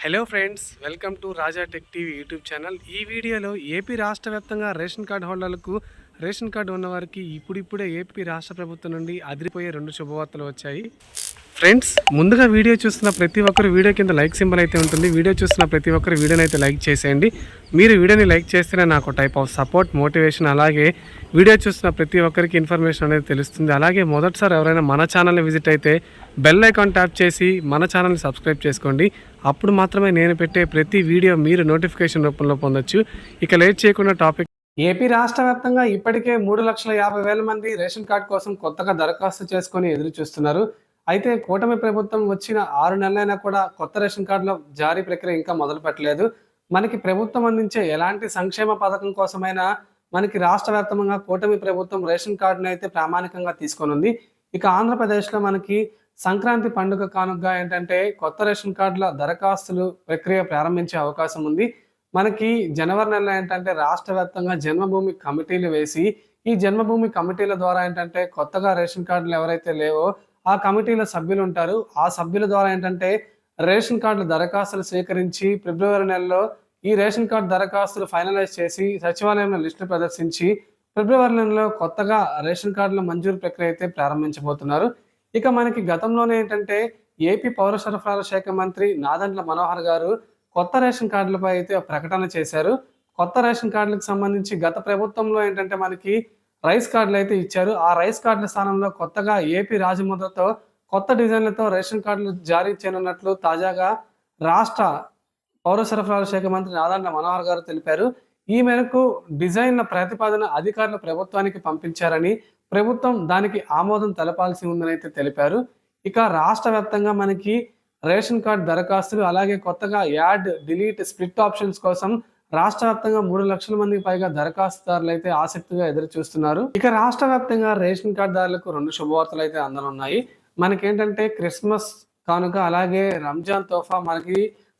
Hello friends welcome to Raja tech TV YouTube channel ఈ వీడియోలో AP రాష్ట్ర వ్యాప్తంగా రేషన్ కార్డు హోల్డర్లకు రేషన్ కార్డు ఉన్నవారికి ఇప్పుడిప్పుడే ఏపీ రాష్ట్ర ప్రభుత్వం నుండి అదిరిపోయే రెండు శుభవార్తలు వచ్చాయి. ఫ్రెండ్స్ ముందుగా వీడియో చూస్తున్న ప్రతి ఒక్కరు వీడియో కింద లైక్ సింబల్ అయితే ఉంటుంది. వీడియో చూస్తున్న ప్రతి ఒక్కరు వీడియోని అయితే లైక్ చేసేయండి. మీరు వీడియోని లైక్ చేస్తేనే నాకు టైప్ ఆఫ్ సపోర్ట్ మోటివేషన్ అలాగే వీడియో చూస్తున్న ప్రతి ఒక్కరికి ఇన్ఫర్మేషన్ అనేది తెలుస్తుంది. అలాగే మొదటిసారి ఎవరైనా మన ఛానల్ని విజిట్ అయితే బెల్ ఐకాన్ ట్యాప్ చేసి మన ఛానల్ని సబ్స్క్రైబ్ చేసుకోండి. అప్పుడు మాత్రమే నేను పెట్టే ప్రతి వీడియో మీరు నోటిఫికేషన్ రూపంలో పొందొచ్చు. ఇక లేట్ చేయకుండా టాపిక్ ఏపీ రాష్ట్ర వ్యాప్తంగా ఇప్పటికే మూడు లక్షల యాభై వేల మంది రేషన్ కార్డు కోసం కొత్తగా దరఖాస్తు చేసుకొని ఎదురు చూస్తున్నారు అయితే కూటమి ప్రభుత్వం వచ్చిన ఆరు నెలలైనా కూడా కొత్త రేషన్ కార్డుల జారీ ప్రక్రియ ఇంకా మొదలు పెట్టలేదు. మనకి ప్రభుత్వం అందించే ఎలాంటి సంక్షేమ పథకం కోసమైనా మనకి రాష్ట్ర వ్యాప్తంగా కూటమి ప్రభుత్వం రేషన్ కార్డును అయితే ప్రామాణికంగా తీసుకొని ఉంది. ఇక ఆంధ్రప్రదేశ్లో మనకి సంక్రాంతి పండుగ కానుకగా ఏంటంటే కొత్త రేషన్ కార్డుల దరఖాస్తులు ప్రక్రియ ప్రారంభించే అవకాశం ఉంది. మనకి జనవరి నెలలో ఏంటంటే రాష్ట్ర వ్యాప్తంగా జన్మభూమి కమిటీలు వేసి ఈ జన్మభూమి కమిటీల ద్వారా ఏంటంటే కొత్తగా రేషన్ కార్డులు ఎవరైతే లేవో ఆ కమిటీలో సభ్యులు ఉంటారు. ఆ సభ్యుల ద్వారా ఏంటంటే రేషన్ కార్డుల దరఖాస్తులు స్వీకరించి ఫిబ్రవరి నెలలో ఈ రేషన్ కార్డు దరఖాస్తులు ఫైనలైజ్ చేసి సచివాలయంలో లిస్టు ప్రదర్శించి ఫిబ్రవరి నెలలో కొత్తగా రేషన్ కార్డుల మంజూరు ప్రక్రియ అయితే ప్రారంభించబోతున్నారు. ఇక మనకి గతంలోనే ఏంటంటే ఏపీ పౌర సరఫరాల శాఖ మంత్రి నాదండ్ల మనోహర్ గారు కొత్త రేషన్ కార్డులపై అయితే ప్రకటన చేశారు. కొత్త రేషన్ కార్డులకు సంబంధించి గత ప్రభుత్వంలో ఏంటంటే మనకి రైస్ కార్డులు అయితే ఇచ్చారు. ఆ రైస్ కార్డుల స్థానంలో కొత్తగా ఏపీ రాజముద్రతో కొత్త డిజైన్లతో రేషన్ కార్డులు జారీ చేయనున్నట్లు తాజాగా రాష్ట్ర పౌర సరఫరాల శాఖ మంత్రి నాదండ్ల మనోహర్ గారు తెలిపారు. ఈ మేరకు డిజైన్ల ప్రతిపాదన అధికారులు ప్రభుత్వానికి పంపించారని ప్రభుత్వం దానికి ఆమోదం తెలపాల్సి ఉందని అయితే తెలిపారు. ఇక రాష్ట్ర వ్యాప్తంగా మనకి రేషన్ కార్డ్ దరఖాస్తులు అలాగే కొత్తగా యాడ్ డిలీట్ స్ప్లిట్ ఆప్షన్స్ కోసం రాష్ట్ర వ్యాప్తంగా మూడు లక్షల మందికి పైగా దరఖాస్తుదారులు అయితే ఆసక్తిగా ఎదురు చూస్తున్నారు. ఇక రాష్ట్ర వ్యాప్తంగా రేషన్ కార్డుదారులకు రెండు శుభవార్తలు అయితే అందనున్నాయి. మనకేంటంటే క్రిస్మస్ కానుక అలాగే రంజాన్ తోఫా మనకి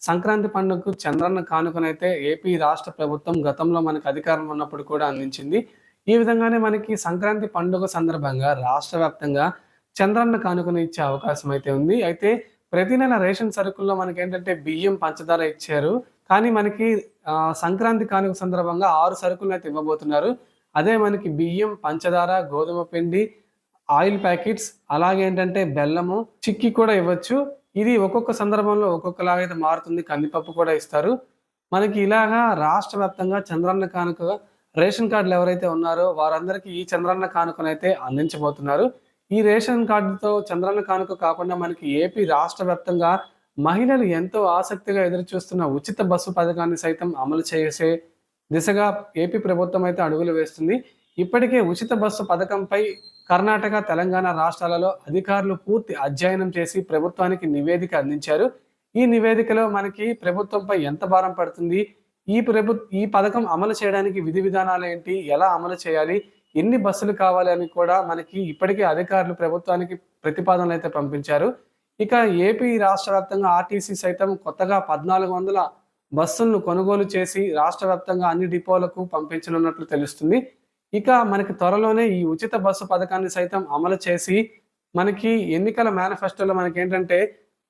సంక్రాంతి పండుగకు చంద్రన్న కానుకనైతే ఏపీ రాష్ట్ర ప్రభుత్వం గతంలో మనకు అధికారం ఉన్నప్పుడు కూడా అందించింది. ఈ విధంగానే మనకి సంక్రాంతి పండుగ సందర్భంగా రాష్ట్ర వ్యాప్తంగా చంద్రన్న కానుకను ఇచ్చే అవకాశం అయితే ఉంది. అయితే ప్రతి నెల రేషన్ సరుకుల్లో మనకి ఏంటంటే బియ్యం పంచదార ఇచ్చారు. కానీ మనకి సంక్రాంతి కానుక సందర్భంగా ఆరు సరుకులను అయితే ఇవ్వబోతున్నారు. అదే మనకి బియ్యం పంచదార గోధుమ పిండి ఆయిల్ ప్యాకెట్స్ అలాగే ఏంటంటే బెల్లము చిక్కి కూడా ఇవ్వచ్చు. ఇది ఒక్కొక్క సందర్భంలో ఒక్కొక్కలాగా అయితే మారుతుంది. కందిపప్పు కూడా ఇస్తారు. మనకి ఇలాగా రాష్ట్ర వ్యాప్తంగా చంద్రన్న కానుక రేషన్ కార్డులు ఎవరైతే ఉన్నారో వారందరికీ ఈ చంద్రన్న కానుకనైతే అందించబోతున్నారు. ఈ రేషన్ కార్డుతో చంద్రన్న కానుక కాకుండా మనకి ఏపీ రాష్ట్ర వ్యాప్తంగా మహిళలు ఎంతో ఆసక్తిగా ఎదురుచూస్తున్న ఉచిత బస్సు పథకాన్ని సైతం అమలు చేసే దిశగా ఏపీ ప్రభుత్వం అయితే అడుగులు వేస్తుంది. ఇప్పటికే ఉచిత బస్సు పథకంపై కర్ణాటక తెలంగాణ రాష్ట్రాలలో అధికారులు పూర్తి అధ్యయనం చేసి ప్రభుత్వానికి నివేదిక అందించారు. ఈ నివేదికలో మనకి ప్రభుత్వంపై ఎంత భారం పడుతుంది? ఈ ప్రభు ఈ పథకం అమలు చేయడానికి విధి విధానాలు ఏంటి? ఎలా అమలు చేయాలి? ఎన్ని బస్సులు కావాలి అని కూడా మనకి ఇప్పటికే అధికారులు ప్రభుత్వానికి ప్రతిపాదనలు అయితే పంపించారు. ఇక ఏపీ రాష్ట్ర వ్యాప్తంగా ఆర్టీసీ సైతం కొత్తగా పద్నాలుగు వందల బస్సులను కొనుగోలు చేసి రాష్ట్ర వ్యాప్తంగా అన్ని డిపోలకు పంపించనున్నట్లు తెలుస్తుంది. ఇక మనకి త్వరలోనే ఈ ఉచిత బస్సు పథకాన్ని సైతం అమలు చేసి మనకి ఎన్నికల మేనిఫెస్టోలో మనకి ఏంటంటే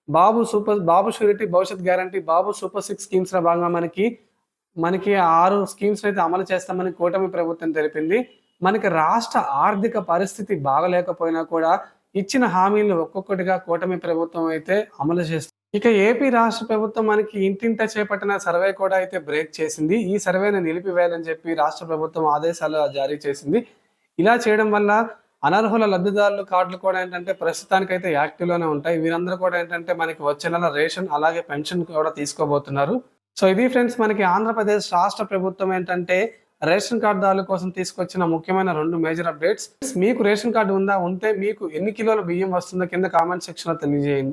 బాబు సూపర్ బాబు షూరిటీ భవిష్యత్ గ్యారంటీ బాబు సూపర్ సిక్స్ స్కీమ్స్లో భాగంగా మనకి మనకి ఆరు స్కీమ్స్ అయితే అమలు చేస్తామని కూటమి ప్రభుత్వం తెలిపింది. మనకి రాష్ట్ర ఆర్థిక పరిస్థితి బాగలేకపోయినా కూడా ఇచ్చిన హామీలు ఒక్కొక్కటిగా కూటమి ప్రభుత్వం అయితే అమలు చేస్తుంది. ఇక ఏపీ రాష్ట్ర ప్రభుత్వం మనకి ఇంటింట చేపట్టిన సర్వే కూడా అయితే బ్రేక్ చేసింది. ఈ సర్వేను నిలిపివేయాలని చెప్పి రాష్ట్ర ప్రభుత్వం ఆదేశాలు జారీ చేసింది. ఇలా చేయడం వల్ల అనర్హుల లబ్ధిదారులు కార్డులు కూడా ఏంటంటే ప్రస్తుతానికి యాక్టివ్లోనే ఉంటాయి. వీరందరూ కూడా ఏంటంటే మనకి వచ్చే నెల రేషన్ అలాగే పెన్షన్ కూడా తీసుకోబోతున్నారు. సో ఇది ఫ్రెండ్స్ మనకి ఆంధ్రప్రదేశ్ రాష్ట్ర ప్రభుత్వం ఏంటంటే రేషన్ కార్డుదారుల కోసం తీసుకొచ్చిన ముఖ్యమైన రెండు మేజర్ అప్డేట్స్ మీకు రేషన్ కార్డు ఉందా? ఉంటే మీకు ఎన్ని కిలోల బియ్యం వస్తుందో కింద కామెంట్ సెక్షన్లో తెలియజేయండి.